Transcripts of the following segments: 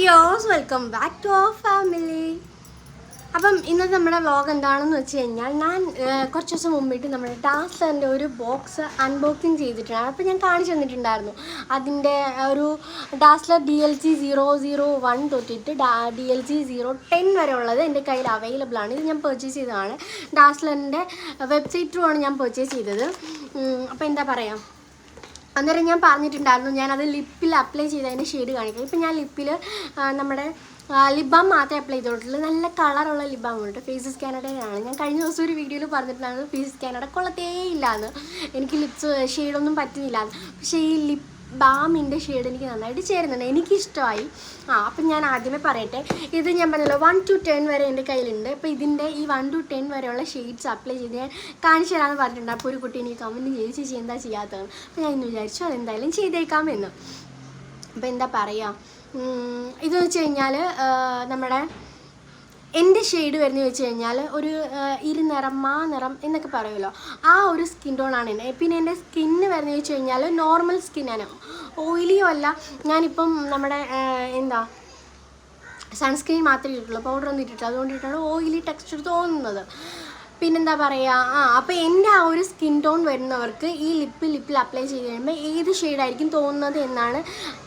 ഡിയോസ് welcome back to our family അപ്പം ഇന്നത്തെ നമ്മുടെ വ്ലോഗ് എന്താണെന്ന് വെച്ച് കഴിഞ്ഞാൽ ഞാൻ കുറച്ച് ദിവസം മുമ്പിട്ട് നമ്മുടെ ടാസ്ലറിന്റെ ഒരു ബോക്സ് അൺബോക്സിങ് ചെയ്തിട്ടുണ്ട് അപ്പോൾ ഞാൻ കാണിച്ചു തന്നിട്ടുണ്ടായിരുന്നു. അതിന്റെ ഒരു Dazzler D L G zero zero one തൊട്ടിട്ട് D L G zero ten വരെ ഉള്ളത് എന്റെ കയ്യിൽ അവൈലബിൾ ആണ്. ഇത് ഞാൻ പർച്ചേസ് ചെയ്തതാണ്. ടാസ്ലറിന്റെ വെബ്സൈറ്റ് ഞാൻ പർച്ചേസ് ചെയ്തത്. അപ്പോൾ എന്താ പറയുക അന്നേരം ഞാൻ പറഞ്ഞിട്ടുണ്ടായിരുന്നു ഞാനത് ലിപ്പിൽ അപ്ലൈ ചെയ്തതിന്റെ ഷെയ്ഡ് കാണിക്കാം ഇപ്പം ഞാൻ ലിപ്പിൽ നമ്മുടെ ലിപ് ബാം മാത്രമേ അപ്ലൈ ചെയ്തിട്ടുള്ളൂ നല്ല കളറുള്ള ലിപ് ബാം ഉണ്ട്. ഫേസ് സ്കാനഡയാണ് ഞാൻ കഴിഞ്ഞ ദിവസം ഒരു വീഡിയോയിൽ പറഞ്ഞിട്ടുണ്ടായിരുന്നു ഫേസ് സ്കാനഡ കൊള്ളത്തേ ഇല്ലാന്ന്. എനിക്ക് ലിപ്സ് ഷെയ്ഡൊന്നും പറ്റുന്നില്ല പക്ഷേ ഈ ലിപ് ബാമിന്റെ ഷെയ്ഡ് എനിക്ക് നന്നായിട്ട് ചേരുന്നുണ്ട്. എനിക്കിഷ്ടമായി. ആ അപ്പം ഞാൻ ആദ്യമേ പറയട്ടെ. ഇത് ഞാൻ പറഞ്ഞല്ലോ വൺ ടു ടെൻ വരെ എന്റെ കയ്യിലുണ്ട്. അപ്പോൾ ഇതിന്റെ ഈ വൺ ടു ടെൻ വരെയുള്ള ഷെയ്ഡ്സ് അപ്ലൈ ചെയ്ത് ഞാൻ കാണിച്ചു തരാമെന്ന് പറഞ്ഞിട്ടുണ്ട്. അപ്പോൾ ഒരു കുട്ടി എനിക്ക് കമന്റ് ചെയ്ത് ചേച്ചി എന്താ ചെയ്യാത്തതെന്ന്. അപ്പോൾ ഞാൻ ഇന്ന് വിചാരിച്ചു അതെന്തായാലും ചെയ്തേക്കാമെന്ന് അപ്പോൾ എന്താ പറയുക ഇതെന്ന് വെച്ച് കഴിഞ്ഞാൽ നമ്മുടെ എന്റെ ഷെയ്ഡ് വരുന്നത് വെച്ച് കഴിഞ്ഞാൽ ഒരു ഇരുനിറം മാ നിറം എന്നൊക്കെ പറയുമല്ലോ. ആ ഒരു സ്കിൻ ടോണാണ് എന്നെ പിന്നെ എന്റെ സ്കിന്ന് വരുന്നത് വെച്ച് കഴിഞ്ഞാൽ നോർമൽ സ്കിന്നാണ് ഓയിലിയോ അല്ല. ഞാനിപ്പം നമ്മുടെ എന്താ സൺസ്ക്രീൻ മാത്രമേ ഇട്ടിട്ടുള്ളൂ. പൗഡർ ഒന്നും ഇട്ടിട്ടില്ല. അതുകൊണ്ടിട്ടാണ് ഓയിലി ടെക്സ്ചർ തോന്നുന്നത്. പിന്നെന്താ പറയുക ആ അപ്പോൾ എന്റെ ആ ഒരു സ്കിൻ ടോൺ വരുന്നവർക്ക് ഈ ലിപ്പ് ലിപ്പിൽ അപ്ലൈ ചെയ്ത് കഴിയുമ്പോൾ ഏത് ഷെയ്ഡായിരിക്കും തോന്നുന്നത് എന്നാണ്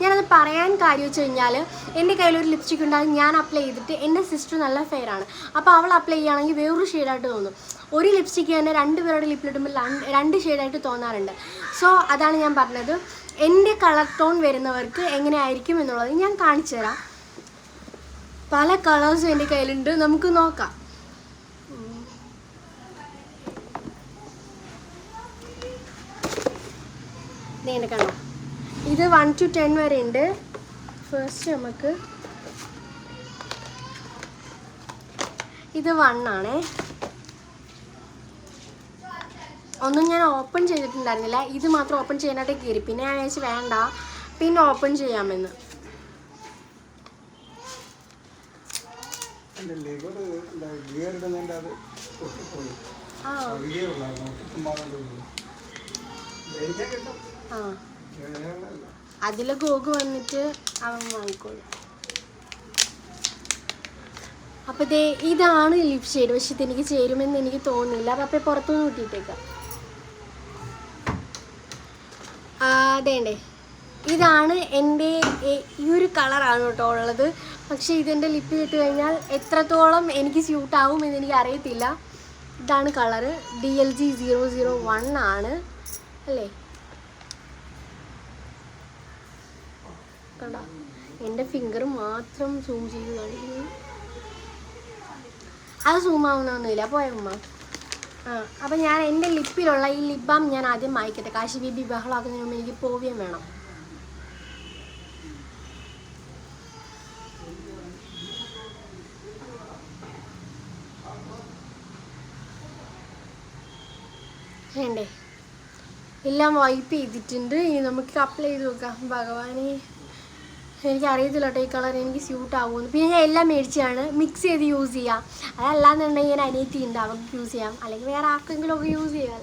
ഞാനത് പറയാൻ കാര്യം വെച്ച് കഴിഞ്ഞാൽ എന്റെ കയ്യിലൊരു ലിപ്സ്റ്റിക് ഉണ്ട് അത് ഞാൻ അപ്ലൈ ചെയ്തിട്ട് എന്റെ സിസ്റ്റർ നല്ല ഫെയർ ആണ്. അപ്പോൾ അവൾ അപ്ലൈ ചെയ്യുകയാണെങ്കിൽ വേറൊരു ഷെയ്ഡായിട്ട് തോന്നും. ഒരു ലിപ്സ്റ്റിക്ക് തന്നെ രണ്ട് പേരുടെ ലിപ്പിലിടുമ്പോൾ രണ്ട് ഷെയ്ഡായിട്ട് തോന്നാറുണ്ട്. സോ അതാണ് ഞാൻ പറഞ്ഞത്. എന്റെ കളർ ടോൺ വരുന്നവർക്ക് എങ്ങനെയായിരിക്കും എന്നുള്ളത് ഞാൻ കാണിച്ചു തരാം പല കളേഴ്സും എന്റെ കയ്യിലുണ്ട്. നമുക്ക് നോക്കാം. ദേ കണ്ടോ? കാണാം ഇത് വൺ ടു ടെൻ വരെ ഉണ്ട്. ഫസ്റ്റ് നമുക്ക് ഇത് വൺ ആണേ. ഒന്നും ഞാൻ ഓപ്പൺ ചെയ്തിട്ടുണ്ടായിരുന്നില്ല. ഇത് മാത്രം ഓപ്പൺ ചെയ്യാനായിട്ട് കയറി. പിന്നെ ഞാൻ വിചാരിച്ചു വേണ്ട. പിന്നെ ഓപ്പൺ ചെയ്യാമെന്ന്. ആ. കിട്ടും. അതിൽ ഗോഗ് വന്നിട്ട് അവൻ വാങ്ങിക്കോളും. അപ്പൊ ദേ ഇതാണ് ലിപ് ഷെയ്ഡ് പക്ഷെ ഇതെനിക്ക് ചേരുമെന്ന് എനിക്ക് തോന്നുന്നില്ല. അപ്പൊ പുറത്തുനിന്ന് കൂട്ടിയിട്ടേക്കാം അതേണ്ടേ ഇതാണ് എന്റെ ഈ ഒരു കളറാണ് കേട്ടോ ഉള്ളത്. പക്ഷേ ഇതെന്റെ ലിപ്പ് ഇട്ട് കഴിഞ്ഞാൽ എത്രത്തോളം എനിക്ക് സ്യൂട്ട് ആവും എന്ന് എനിക്ക് അറിയത്തില്ല. ഇതാണ് colour D L G zero zero one ആണ്. അല്ലേ? കണ്ടോ എന്റെ ഫിംഗർ മാത്രം സൂം ചെയ്ത് കാണിക്കുന്നു അത് സൂം ആവുന്നൊന്നുമില്ല. പോയമ്മ ആ അപ്പം ഞാൻ എന്റെ ലിപ്പിലുള്ള ഈ ലിപ് ബാം ഞാൻ ആദ്യം മായ്ക്കട്ടെ. കാശി ബേബി ബഹളാക്കുന്നതിന് മുമ്പ് എനിക്ക് പോവ്യം വേണം. വേണ്ടേ? എല്ലാം വൈപ്പ് ചെയ്തിട്ടുണ്ട്. ഇനി നമുക്ക് അപ്ലൈ ചെയ്ത് നോക്കാം. ഭഗവാനെ. എനിക്ക് അറിയത്തില്ല കേട്ടോ ഈ കളർ എനിക്ക് സ്യൂട്ട് ആകുമെന്ന് പിന്നെ ഞാൻ എല്ലാം മേടിച്ചാണ് മിക്സ് ചെയ്ത് യൂസ് ചെയ്യാം. അതല്ലാന്നുണ്ടെങ്കിൽ ഞാൻ അനിയത്തി ഉണ്ട് യൂസ് ചെയ്യാം. അല്ലെങ്കിൽ വേറെ ആർക്കെങ്കിലും ഒക്കെ യൂസ് ചെയ്യാം.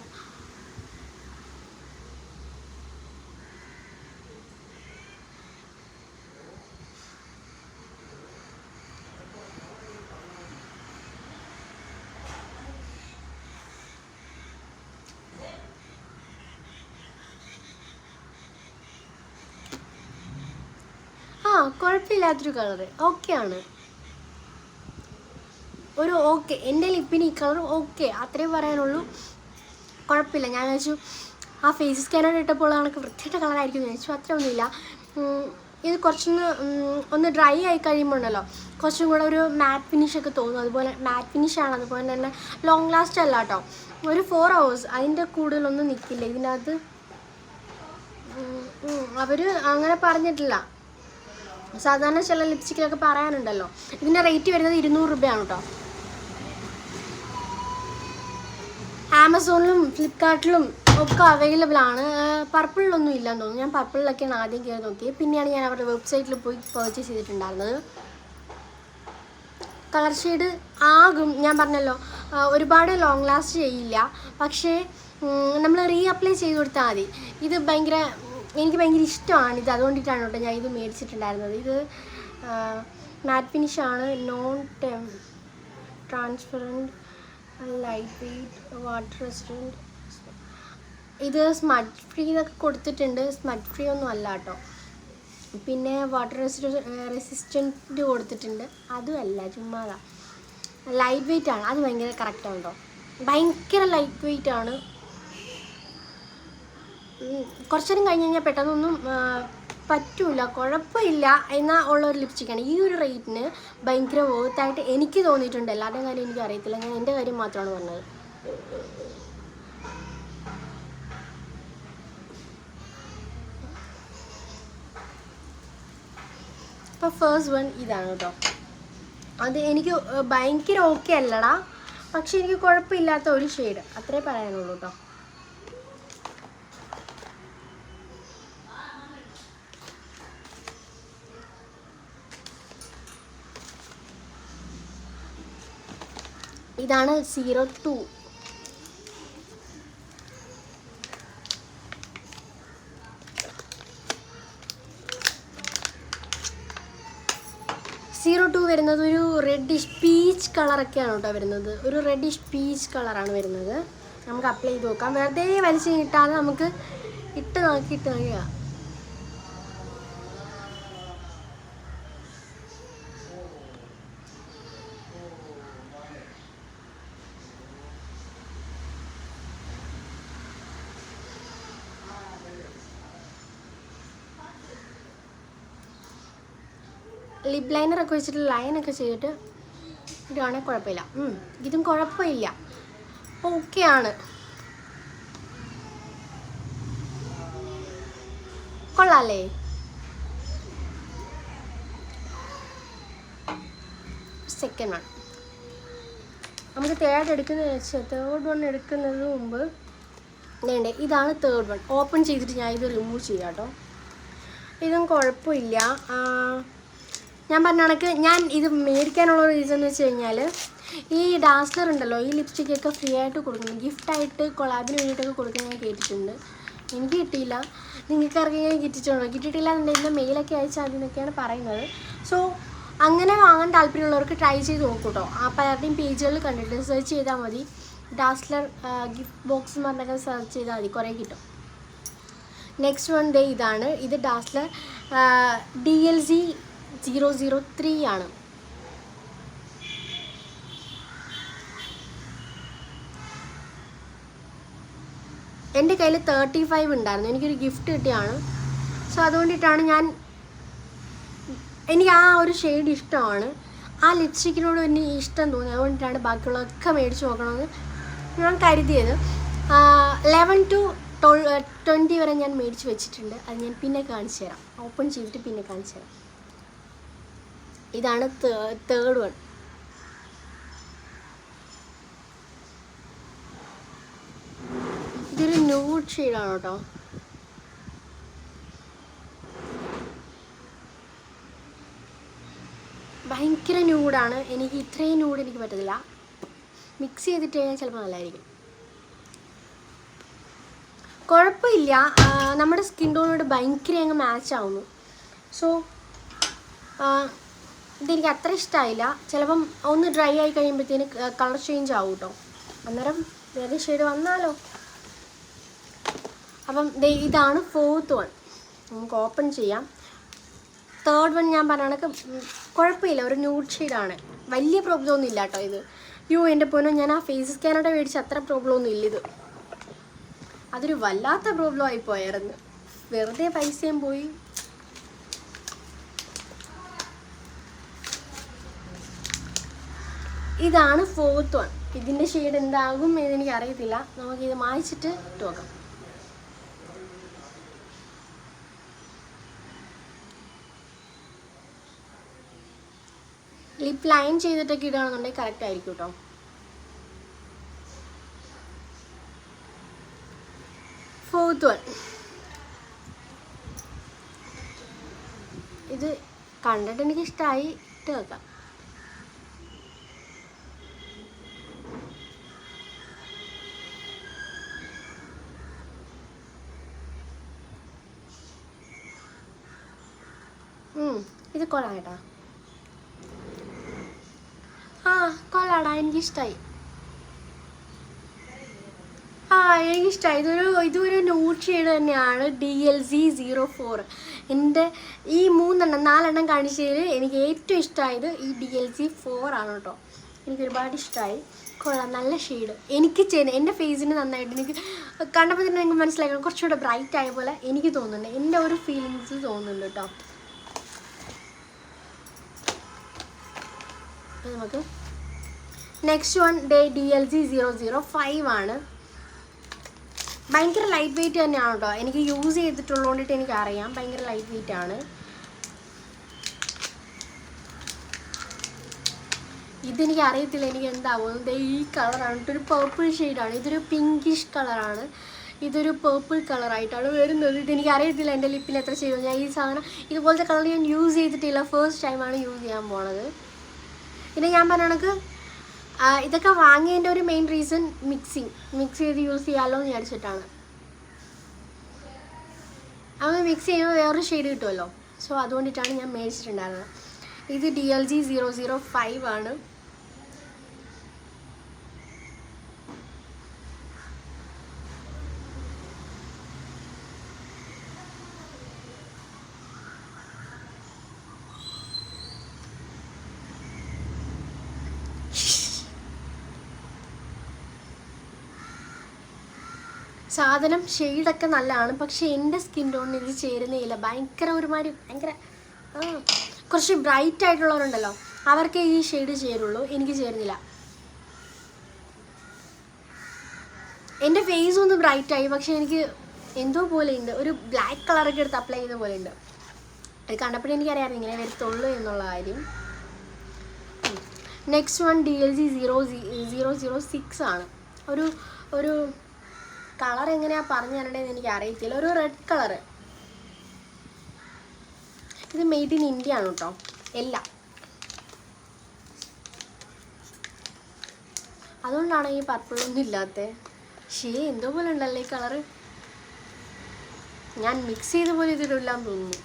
കുഴപ്പമില്ലാത്തൊരു കളർ ഓക്കെ ആണ്. ഒരു ഓക്കെ എന്റെ ലിപ്പിന് ഈ കളർ ഓക്കെ അത്രേ പറയാനുള്ളൂ. കുഴപ്പമില്ല. ഞാൻ വെച്ചു ആ ഫേസ് സ്കാനർ ഇട്ടപ്പോൾ കണക്ക് വൃത്തിയായിട്ട് കളറായിരിക്കും എന്ന് അത്ര ഒന്നുമില്ല. ഇത് കുറച്ചൊന്ന് ഒന്ന് ഡ്രൈ ആയി കഴിയുമ്പോൾ ഉണ്ടല്ലോ കുറച്ചും കൂടെ ഒരു മാറ്റ് ഫിനിഷ് ഒക്കെ തോന്നും. അതുപോലെ മാറ്റ് ഫിനിഷ് ആണ്. അതുപോലെ തന്നെ ലോങ് ലാസ്റ്റ് അല്ല കേട്ടോ. ഒരു ഫോർ ഹവേഴ്സ് അതിന്റെ കൂടുതലൊന്നും നിൽക്കില്ല ഇതിനകത്ത് അവർ അങ്ങനെ പറഞ്ഞിട്ടില്ല. സാധാരണ ചില ലിപ്സ്റ്റിക്കിലൊക്കെ പറയാനുണ്ടല്ലോ. ഇതിന്റെ റേറ്റ് വരുന്നത് ഇരുന്നൂറ് രൂപയാണ് കേട്ടോ ആമസോണിലും ഫ്ലിപ്കാർട്ടിലും ഒക്കെ അവൈലബിൾ ആണ്. പർപ്പിളിലൊന്നും ഇല്ലെന്ന് തോന്നുന്നു. ഞാൻ പർപ്പിളിലൊക്കെയാണ് ആദ്യം കയറി നോക്കിയത് പിന്നെയാണ് ഞാൻ അവരുടെ വെബ്സൈറ്റിൽ പോയി പർച്ചേസ് ചെയ്തിട്ടുണ്ടായിരുന്നത്. കളർ ഷെയ്ഡ് ആകും. ഞാൻ പറഞ്ഞല്ലോ ഒരുപാട് ലോങ് ലാസ്റ്റ് ചെയ്യില്ല. പക്ഷേ നമ്മൾ റീ അപ്ലൈ ചെയ്ത് കൊടുത്താൽ മതി. ഇത് ഭയങ്കര എനിക്ക് ഭയങ്കര ഇഷ്ടമാണ്. ഇത് അതുകൊണ്ടിട്ടാണ് കേട്ടോ ഞാൻ ഇത് മേടിച്ചിട്ടുണ്ടായിരുന്നത്. ഇത് മാറ്റ് ഫിനിഷ് ആണ്. നോൺ ടെം transparent light weight water resistant ഇത് സ്മഡ് ഫ്രീ എന്നൊക്കെ കൊടുത്തിട്ടുണ്ട്. സ്മഡ് ഫ്രീ ഒന്നും അല്ല കേട്ടോ. പിന്നെ വാട്ടർ റെസിസ്റ്റന്റ് കൊടുത്തിട്ടുണ്ട്. അതും അല്ല ചുമ്മാതാ. ലൈറ്റ് വെയ്റ്റ് ആണ്. അത് ഭയങ്കര കറക്റ്റാണ് കേട്ടോ. ഭയങ്കര ലൈറ്റ് വെയ്റ്റ് ആണ്. കുറച്ച് നേരം കഴിഞ്ഞ് കഴിഞ്ഞാൽ പെട്ടെന്നൊന്നും പറ്റൂല കുഴപ്പമില്ല എന്നാൽ ഉള്ളൊരു ലിപ്സ്റ്റിക്കാണ് ഈ ഒരു റേറ്റിന് ഭയങ്കര വേർത്തായിട്ട് എനിക്ക് തോന്നിയിട്ടുണ്ട്. എല്ലാവരുടെയും കാര്യം എനിക്ക് അറിയത്തില്ല. ഞാൻ എന്റെ കാര്യം മാത്രമാണ് പറഞ്ഞത്. അപ്പോൾ ഫേസ്റ്റ് വൺ ഇതാണ് കേട്ടോ അത് എനിക്ക് ഭയങ്കര ഓക്കെ അല്ലടാ. പക്ഷെ എനിക്ക് കുഴപ്പമില്ലാത്ത ഒരു ഷെയ്ഡ് അത്രേ പറയാനുള്ളൂ കേട്ടോ ഇതാണ് സീറോ ടു. സീറോ ടു വരുന്നത് ഒരു റെഡിഷ് പീച്ച് കളറൊക്കെയാണ് കേട്ടോ വരുന്നത്. ഒരു റെഡിഷ് പീച്ച് കളറാണ് വരുന്നത്. നമുക്ക് അപ്ലൈ ചെയ്ത് നോക്കാം. വെറുതെ വലിച്ചു കിട്ടാതെ നമുക്ക് ഇട്ട് നോക്കി ഇട്ട് നോക്കുക ലിപ് ലൈനർ ഒക്കെ വെച്ചിട്ട് ലൈനൊക്കെ ചെയ്തിട്ട് ഇടുവാണെങ്കിൽ കുഴപ്പമില്ല. ഇതും കുഴപ്പമില്ല. ഓക്കെ ആണ്. കൊള്ളാല്ലേ? സെക്കൻഡ് വൺ നമുക്ക് തേർഡ് എടുക്കുന്ന തേർഡ് വൺ എടുക്കുന്നതിന് മുമ്പ് വേണ്ടേ ഇതാണ് തേർഡ് വൺ ഓപ്പൺ ചെയ്തിട്ട് ഞാൻ ഇത് റിമൂവ് ചെയ്യാം കേട്ടോ ഇതും കുഴപ്പമില്ല. ഞാൻ പറഞ്ഞ കണക്ക് ഞാൻ ഇത് മേടിക്കാനുള്ള റീസൺ എന്ന് വെച്ച് കഴിഞ്ഞാൽ ഈ ഡാസ്ലർ ഉണ്ടല്ലോ ഈ ലിപ്സ്റ്റിക്കൊക്കെ ഫ്രീ ആയിട്ട് കൊടുക്കുന്നു. ഗിഫ്റ്റായിട്ട് കൊളാബിന് വേണ്ടിയിട്ടൊക്കെ കൊടുക്കുന്നത് ഞാൻ കേട്ടിട്ടുണ്ട്. എനിക്ക് കിട്ടിയില്ല. നിങ്ങൾക്ക് അറിയാൻ കിട്ടിയിട്ടുണ്ടോ കിട്ടിയിട്ടില്ല എന്നുണ്ടെങ്കിൽ മെയിലൊക്കെ അയച്ചാൽ മതി എന്നൊക്കെയാണ് പറയുന്നത്. സോ അങ്ങനെ വാങ്ങാൻ താല്പര്യമുള്ളവർക്ക് ട്രൈ ചെയ്ത് നോക്കൂട്ടോ. ആ പലരുടെയും പേജുകളിൽ കണ്ടിട്ട് സെർച്ച് ചെയ്താൽ മതി. ഡാസ്ലർ ഗിഫ്റ്റ് ബോക്സ് എന്ന് പറഞ്ഞൊക്കെ സെർച്ച് ചെയ്താൽ മതി. കുറേ കിട്ടും. നെക്സ്റ്റ് വൺ ഡേ ഇതാണ്. ഇത് Dazzler D L C zero zero three ആണ്. എന്റെ കയ്യിൽ തേർട്ടി ഫൈവ് ഉണ്ടായിരുന്നു. എനിക്കൊരു ഗിഫ്റ്റ് കിട്ടിയാണ്. സോ അതുകൊണ്ടിട്ടാണ് ഞാൻ എനിക്ക് ആ ഒരു ഷെയ്ഡ് ഇഷ്ടമാണ്. ആ ലിപ്സ്റ്റിക്കിനോട് എന്നെ ഇഷ്ടം തോന്നി. അതുകൊണ്ടിട്ടാണ് ബാക്കിയുള്ളതൊക്കെ മേടിച്ച് നോക്കണമെന്ന് ഞാൻ കരുതിയത് ലെവൻ ടു ട്വന്റി വരെ ഞാൻ മേടിച്ച് വെച്ചിട്ടുണ്ട്. അത് ഞാൻ പിന്നെ കാണിച്ചു തരാം. ഓപ്പൺ ചെയ്തിട്ട് പിന്നെ കാണിച്ചു തരാം. ഇതാണ് തേർഡ് വൺ ഇതൊരു ന്യൂഡ് ഷെയ്ഡാണ് കേട്ടോ. ഭയങ്കര ന്യൂഡാണ് എനിക്ക് ഇത്രയും ന്യൂഡ് എനിക്ക് പറ്റത്തില്ല. മിക്സ് ചെയ്തിട്ട് കഴിഞ്ഞാൽ ചിലപ്പോൾ നല്ലതായിരിക്കും കുഴപ്പമില്ല. നമ്മുടെ സ്കിൻ ടോണോട് ഭയങ്കര അങ്ങ് മാച്ച് ആവുന്നു. സോ ഇതെനിക്ക് അത്ര ഇഷ്ടമായില്ല ചിലപ്പം ഒന്ന് ഡ്രൈ ആയി കഴിയുമ്പോഴത്തേന് കളർ ചേഞ്ച് ആവും കേട്ടോ അന്നേരം വേറെ ഷെയ്ഡ് വന്നാലോ. അപ്പം ഇതാണ് ഫോർത്ത് വൺ നമുക്ക് ഓപ്പൺ ചെയ്യാം. തേർഡ് വൺ ഞാൻ പറഞ്ഞ കുഴപ്പമില്ല. ഒരു ന്യൂഡ് ഷെയ്ഡാണ് വലിയ പ്രോബ്ലം ഒന്നും ഇല്ല കേട്ടോ ഇത്. യോ എന്റെ പോലും ഞാൻ ആ ഫേസ് സ്കാനോടെ മേടിച്ച് അത്ര പ്രോബ്ലം ഒന്നും ഇല്ല ഇത്. അതൊരു വല്ലാത്ത പ്രോബ്ലം ആയി പോയായിരുന്നു. വെറുതെ പൈസയും പോയി. ഇതാണ് ഫോർത്ത് വൺ ഇതിന്റെ ഷെയ്ഡ് എന്താകും എന്ന് എനിക്ക് അറിയത്തില്ല നമുക്കിത് മായിച്ചിട്ട് നോക്കാം. ലിപ്പ് ലൈൻ ചെയ്തിട്ടൊക്കെ ഇടുകയാണെന്നുണ്ടെങ്കിൽ കറക്റ്റ് ആയിരിക്കും കേട്ടോ. ഫോർത്ത് വൺ ഇത് കണ്ടിട്ട് എനിക്ക് ഇഷ്ടമായി ഇട്ട് വെക്കാം ഉം, ഇത് കൊള്ളാം ആ കൊള്ളാടാ എനിക്കിഷ്ടമായി ആ എനിക്കിഷ്ടമായി ഇതൊരു ഇതൊരു ന്യൂട്ട് ഷെയ്ഡ് തന്നെയാണ് D L C zero four എന്റെ ഈ മൂന്നെണ്ണം നാലെണ്ണം കാണിച്ചതിൽ എനിക്ക് ഏറ്റവും ഇഷ്ടമായത് ഈ ഡി എൽ സി ഫോർ ആണ് കേട്ടോ. എനിക്ക് ഒരുപാട് ഇഷ്ടമായി കൊള്ളാം നല്ല ഷെയ്ഡ് എനിക്ക് ചെയ്യുന്ന എന്റെ ഫേസിന് നന്നായിട്ട് എനിക്ക് കണ്ടപ്പോൾ തന്നെ എനിക്ക് മനസ്സിലാക്കണം കുറച്ചുകൂടെ ബ്രൈറ്റ് ആയ പോലെ എനിക്ക് തോന്നുന്നുണ്ട്. എന്റെ ഒരു ഫീലിങ്സ് തോന്നുന്നുണ്ട് കേട്ടോ. നമുക്ക് next one day D L G zero zero five ആണ്. ഭയങ്കര ലൈറ്റ് വെയിറ്റ് തന്നെയാണ് കേട്ടോ എനിക്ക് യൂസ് ചെയ്തിട്ടുള്ളതുകൊണ്ടിട്ട് എനിക്ക് അറിയാം ഭയങ്കര ലൈറ്റ് വെയിറ്റ് ആണ്. ഇതെനിക്ക് അറിയത്തില്ല എനിക്ക് എന്താവും ദേ ഈ കളറാണ് ഒരു പേർപ്പിൾ ഷെയ്ഡാണ് ഇതൊരു പിങ്കിഷ് കളറാണ് ഇതൊരു പേർപ്പിൾ കളറായിട്ടാണ് വരുന്നത്. ഇതെനിക്ക് അറിയത്തില്ല എന്റെ ലിപ്പിൽ എത്ര ചെയ്തു ഞാൻ ഈ സാധനം ഇതുപോലത്തെ കളർ ഞാൻ യൂസ് ചെയ്തിട്ടില്ല. ഫസ്റ്റ് ടൈമാണ് യൂസ് ചെയ്യാൻ പോണത്. പിന്നെ ഞാൻ കണക്ക് ഇതൊക്കെ വാങ്ങിയതിന്റെ ഒരു മെയിൻ റീസൺ മിക്സിങ് മിക്സ് ചെയ്ത് യൂസ് ചെയ്യാമല്ലോ എന്ന് വിചാരിച്ചിട്ടാണ്. അത് മിക്സ് ചെയ്യുമ്പോൾ വേറൊരു ഷെയ്ഡ് കിട്ടുമല്ലോ. സോ അതുകൊണ്ടിട്ടാണ് ഞാൻ മേടിച്ചിട്ടുണ്ടായിരുന്നത്. ഇത് D L G zero zero five ആണ്. സാധനം ഷെയ്ഡൊക്കെ നല്ലതാണ്. പക്ഷേ എന്റെ സ്കിൻ ടോണിന് ഇത് ചേരുന്നില്ല ഭയങ്കര ഒരുമാതിരി ഭയങ്കര കുറച്ച് ബ്രൈറ്റ് ആയിട്ടുള്ളവരുണ്ടല്ലോ. അവർക്ക് ഈ ഷെയ്ഡ് ചേരുള്ളൂ. എനിക്ക് ചേരുന്നില്ല. എന്റെ ഫേസ് ഒന്ന് ബ്രൈറ്റായി പക്ഷേ എനിക്ക് എന്തോ പോലെ ഉണ്ട്. ഒരു ബ്ലാക്ക് കളറൊക്കെ എടുത്ത് അപ്ലൈ ചെയ്ത പോലെ ഉണ്ട്. അത് കണ്ടപ്പോഴേ എനിക്കറിയാമായിരുന്നു ഇങ്ങനെ വരത്തുള്ളൂ എന്നുള്ള കാര്യം. Next one D L G zero zero zero six ആണ്. ഒരു ഒരു കളർ എങ്ങനെയാ പറഞ്ഞു തരേണ്ടതെന്ന് എനിക്ക് അറിയത്തില്ല. ഒരു റെഡ് കളർ ഇത് മെയ്ഡ് ഇൻ ഇന്ത്യ ആണ് കേട്ടോ എല്ലാം. അതുകൊണ്ടാണ് ഈ പർപ്പിളൊന്നും ഇല്ലാത്തത് ഷേ എന്തോ പോലെ ഉണ്ടല്ലേ ഈ കളറ് ഞാൻ മിക്സ് ചെയ്ത പോലെ ഇതിലില്ലാന്ന് തോന്നുന്നു.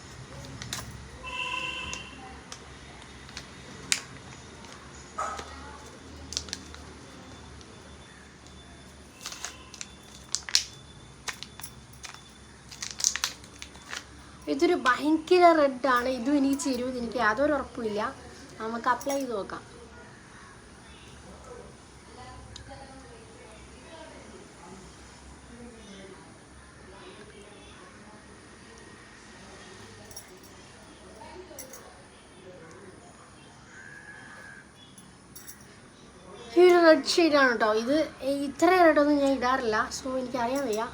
ഇതൊരു ഭയങ്കര റെഡാണ് ഇതും എനിക്ക് ചേരുമെന്ന് എനിക്ക് യാതൊരു ഉറപ്പുമില്ല. നമുക്ക് അപ്ലൈ ചെയ്ത് നോക്കാം. ഈ ഒരു റെഡ് ഷെയ്ഡാണ് കേട്ടോ ഇത് ഇത്ര റെഡൊന്നും ഞാൻ ഇടാറില്ല. സോ എനിക്കറിയാൻ വയ്യ.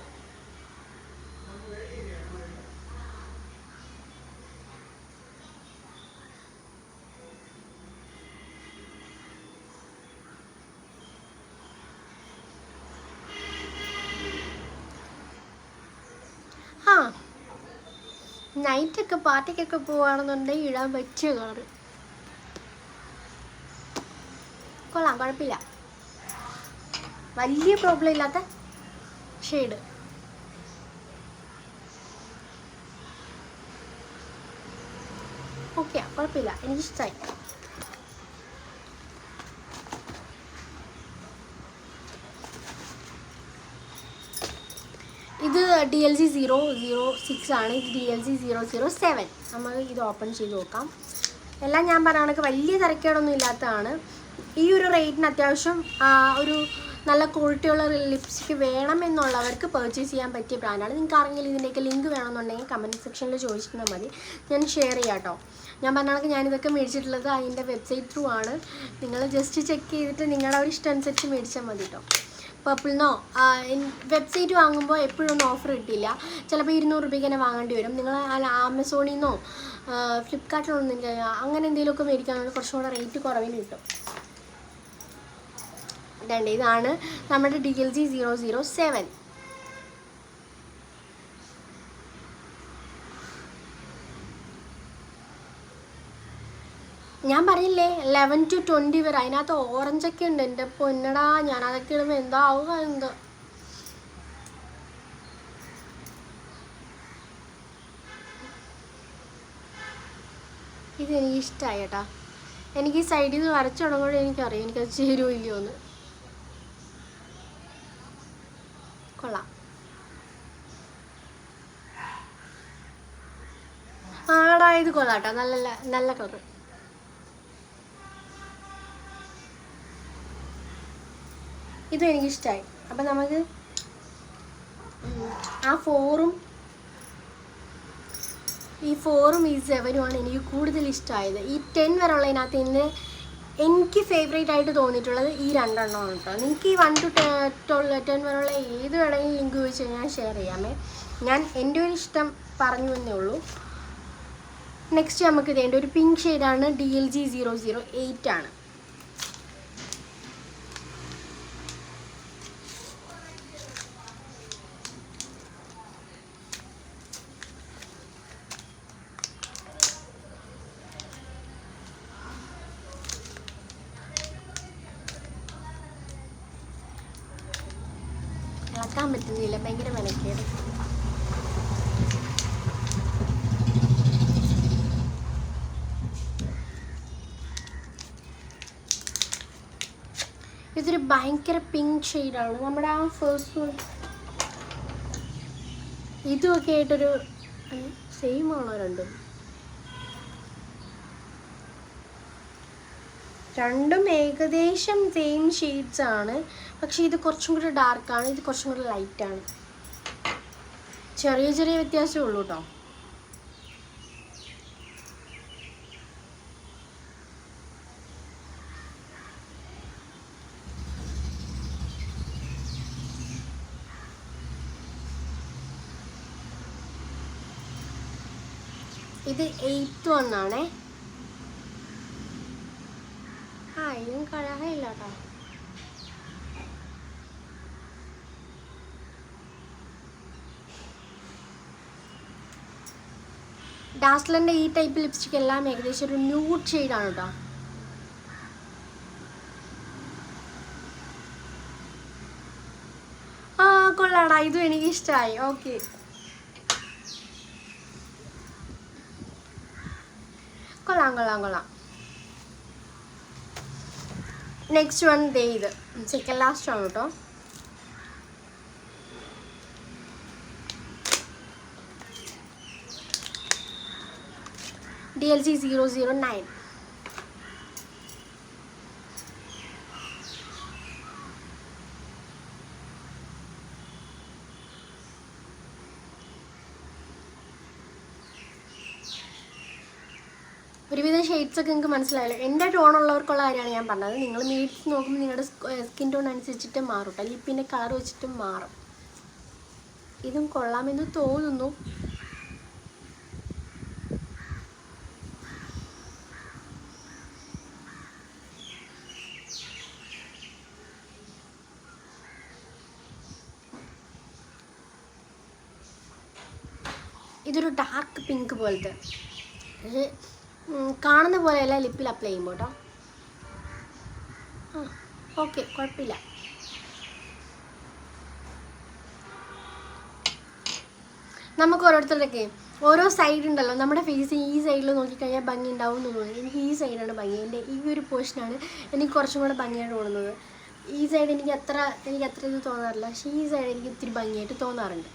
നൈറ്റൊക്കെ പാർട്ടിക്കൊക്കെ പോവുകയാണെന്നുണ്ടെങ്കിൽ ഇടാൻ പറ്റിയ കളറ്. കൊള്ളാം കുഴപ്പമില്ല. വലിയ പ്രോബ്ലം ഇല്ലാത്ത ഷെയ്ഡ് ഓക്കെ കുഴപ്പമില്ല. എനിക്കിഷ്ടമായി ഇത് D L C zero zero six ആണ്. ഇത് D L C zero zero seven നമ്മൾ ഇത് ഓപ്പൺ ചെയ്ത് നോക്കാം. എല്ലാം ഞാൻ പറഞ്ഞ വലിയ തിരക്കേടൊന്നും ഇല്ലാത്തതാണ്. ഈ ഒരു റേറ്റിന് അത്യാവശ്യം ഒരു നല്ല ക്വാളിറ്റിയുള്ള ലിപ്സ്റ്റിക്ക് വേണമെന്നുള്ളവർക്ക് പർച്ചേസ് ചെയ്യാൻ പറ്റിയ ബ്രാൻഡാണ് നിങ്ങൾക്ക് ആരെങ്കിലും ഇതിന്റെയൊക്കെ ലിങ്ക് വേണമെന്നുണ്ടെങ്കിൽ കമന്റ് സെക്ഷനിൽ ചോദിച്ചിരുന്നാൽ മതി. ഞാൻ ഷെയർ ചെയ്യാം കേട്ടോ ഞാൻ പറഞ്ഞ ഞാനിതൊക്കെ മേടിച്ചിട്ടുള്ളത് അതിന്റെ വെബ്സൈറ്റ് ത്രൂ ആണ്. നിങ്ങൾ ജസ്റ്റ് ചെക്ക് ചെയ്തിട്ട് നിങ്ങളുടെ ഒരു ഇഷ്ടം അനുസരിച്ച് മേടിച്ചാൽ മതി കേട്ടോ പർപ്പിളിനോ വെബ്സൈറ്റ് വാങ്ങുമ്പോൾ എപ്പോഴും ഒന്നും ഓഫർ കിട്ടില്ല ചിലപ്പോൾ ഇരുന്നൂറ് രൂപയ്ക്ക് തന്നെ വാങ്ങേണ്ടി വരും. നിങ്ങൾ ആമസോണിൽ നിന്നോ ഫ്ലിപ്കാർട്ടിലൊന്നും അങ്ങനെ എന്തെങ്കിലുമൊക്കെ മേടിക്കുകയാണെങ്കിൽ കുറച്ചുകൂടെ റേറ്റ് കുറവിന് കിട്ടും. രണ്ട് ഇതാണ് നമ്മുടെ D L G zero zero seven ഞാൻ പറയില്ലേ ലെവൻ ടു ട്വന്റി വരെ. അതിനകത്ത് ഓറഞ്ചൊക്കെ ഉണ്ട്. എന്റെ പൊന്നടാ ഞാൻ അതൊക്കെ ഇടുമ്പോൾ എന്തോ ആവുക എന്തോ? ഇത് ഇഷ്ടമായി കേട്ടാ. എനിക്ക് ഈ സൈഡിൽ നിന്ന് വരച്ചു തുടങ്ങുമ്പോൾ എനിക്കറിയാം. എനിക്കത് ചേരുമോ ഇല്ലയോ എന്ന്. കൊള്ളാം. ആടാ ഇത് കൊള്ളാം കേട്ടോ. നല്ല നല്ല കളർ ഇതും എനിക്കിഷ്ടമായി അപ്പം നമുക്ക് ആ ഫോറും ഈ ഫോറും ഈ സെവനുമാണ് എനിക്ക് കൂടുതൽ ഇഷ്ടമായത് ഈ ടെൻ വരെ ഉള്ളതിനകത്ത് ഇന്ന് എനിക്ക് ഫേവറേറ്റ് ആയിട്ട് തോന്നിയിട്ടുള്ളത് ഈ രണ്ടെണ്ണമാണ് കേട്ടോ നിങ്ങൾക്ക് ഈ വൺ ടു ടെൻ വരെയുള്ള ഏത് വേണമെങ്കിലും ലിങ്ക് ചോദിച്ചു കഴിഞ്ഞാൽ ഷെയർ ചെയ്യാമേ. ഞാൻ എന്റെ ഒരു ഇഷ്ടം പറഞ്ഞു എന്നേ ഉള്ളൂ. നെക്സ്റ്റ് നമുക്ക് ഇതേണ്ട ഒരു പിങ്ക് ഷെയ്ഡാണ് D L G zero zero eight ആണ്. ഭയങ്കര മെനക്കേട്. ഇതൊരു ഭയങ്കര പിങ്ക് ഷെയ്ഡാണ് നമ്മുടെ ആ ഫേസ്റ്റ് ഇതുമൊക്കെ ആയിട്ടൊരു സെയിം ആണോ രണ്ടും? രണ്ടും ഏകദേശം സെയിം ഷെയ്ഡ്സ് ആണ്. പക്ഷെ ഇത് കുറച്ചും കൂടി ഡാർക്കാണ് ഇത് കുറച്ചും കൂടി ലൈറ്റാണ് ചെറിയ ചെറിയ വ്യത്യാസമേ ഉള്ളൂ കേട്ടോ ഇത് എയ്ത്ത് വന്നാണേ ആ ഇതും കളറില്ല കേട്ടോ ഡാസ്ലറിന്റെ ഈ ടൈപ്പ് ലിപ്സ്റ്റിക് എല്ലാം ഏകദേശം ഒരു ന്യൂഡ് ഷെയ്ഡാണ് കേട്ടോ ആ കൊള്ളാടാ. ഇതും എനിക്ക് ഇഷ്ടമായി ഓക്കെ കൊള്ളാം കൊള്ളാം കൊള്ളാം. നെക്സ്റ്റ് വൺ ദേ ഇത്. സെക്കൻഡ് ലാസ്റ്റ് ആണ് കേട്ടോ D L C zero zero nine ഒരുവിധം ഷെയ്ഡ്സ് ഒക്കെ നിങ്ങൾക്ക് മനസ്സിലായല്ലോ. എന്റെ ടോൺ ഉള്ളവർക്കുള്ള കാര്യമാണ് ഞാൻ പറഞ്ഞത്. നിങ്ങൾ മീറ്റ്സ് നോക്കുമ്പോൾ നിങ്ങളുടെ സ്കിൻ ടോൺ അനുസരിച്ചിട്ട് മാറും. ലിപ്പിന്റെ കളർ വെച്ചിട്ട് മാറും. ഇതും കൊള്ളാമെന്ന് തോന്നുന്നു. ഇതൊരു ഡാർക്ക് പിങ്ക് പോലത്തെ. കാണുന്ന പോലെയല്ല ലിപ്പിൽ അപ്ലൈ ചെയ്യുമ്പോൾ കേട്ടോ ഓക്കെ കുഴപ്പമില്ല നമുക്ക് ഓരോരുത്തരുടെയൊക്കെ ഓരോ സൈഡ് ഉണ്ടല്ലോ. നമ്മുടെ ഫേസ് ഈ സൈഡിൽ നോക്കിക്കഴിഞ്ഞാൽ ഭംഗി ഉണ്ടാവും എന്ന് തോന്നുന്നു. എനിക്ക് ഈ സൈഡാണ് ഭംഗി. എന്റെ ഈ ഒരു പോർഷനാണ് എനിക്ക് കുറച്ചും കൂടെ ഭംഗിയായിട്ട് തോന്നുന്നത്. ഈ സൈഡ് എനിക്ക് അത്ര എനിക്ക് അത്ര ഇത് തോന്നാറില്ല. പക്ഷേ ഈ സൈഡ് എനിക്ക് ഇത്തിരി ഭംഗിയായിട്ട് തോന്നാറുണ്ട്.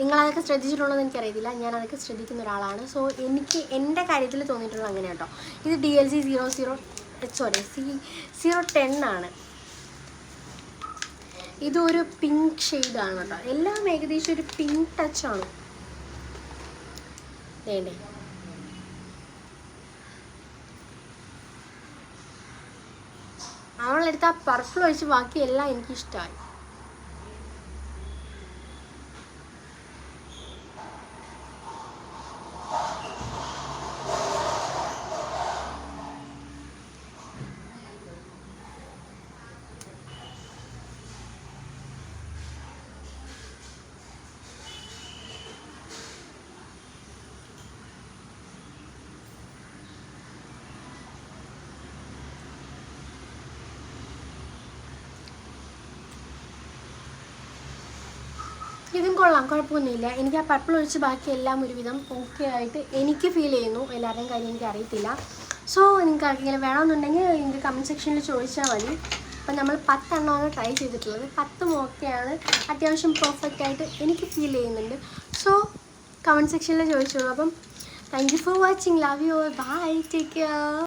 നിങ്ങളതൊക്കെ ശ്രദ്ധിച്ചിട്ടുണ്ടോയെന്ന് എനിക്കറിയത്തില്ല. ഞാൻ അതൊക്കെ ശ്രദ്ധിക്കുന്ന ഒരാളാണ്. സോ എനിക്ക് എന്റെ കാര്യത്തിൽ തോന്നിയിട്ടുള്ളത് അങ്ങനെ കേട്ടോ ഇത് D L C zero zero sorry C zero ten ആണ്. ഇതൊരു പിങ്ക് ഷെയ്ഡാണ് കേട്ടോ. എല്ലാം ഏകദേശം ഒരു പിങ്ക് ടച്ചാണ് വേണ്ടേ? അവളെടുത്ത് ആ പർപ്പിൾ ഒഴിച്ച് ബാക്കിയെല്ലാം എനിക്കിഷ്ടമായി ഇതും കൊള്ളാം കുഴപ്പമൊന്നുമില്ല. എനിക്ക് ആ പർപ്പിൾ ഒഴിച്ച് ബാക്കി എല്ലാം ഒരുവിധം ഓക്കെ ആയിട്ട് എനിക്ക് ഫീൽ ചെയ്യുന്നു. എല്ലാവരുടെയും കാര്യം എനിക്ക് അറിയത്തില്ല. സോ നിങ്ങൾക്ക് ആർക്കെങ്കിലും വേണമെന്നുണ്ടെങ്കിൽ എനിക്ക് കമന്റ് സെക്ഷനിൽ ചോദിച്ചാൽ മതി. അപ്പം നമ്മൾ പത്തെണ്ണമാണ് ട്രൈ ചെയ്തിട്ടുള്ളത്. പത്തും ഓക്കെയാണ് അത്യാവശ്യം പെർഫെക്റ്റ് ആയിട്ട് എനിക്ക് ഫീൽ ചെയ്യുന്നുണ്ട്. സോ കമന്റ് സെക്ഷനിൽ ചോദിച്ചോളൂ. അപ്പം thank you for watching love you bye take care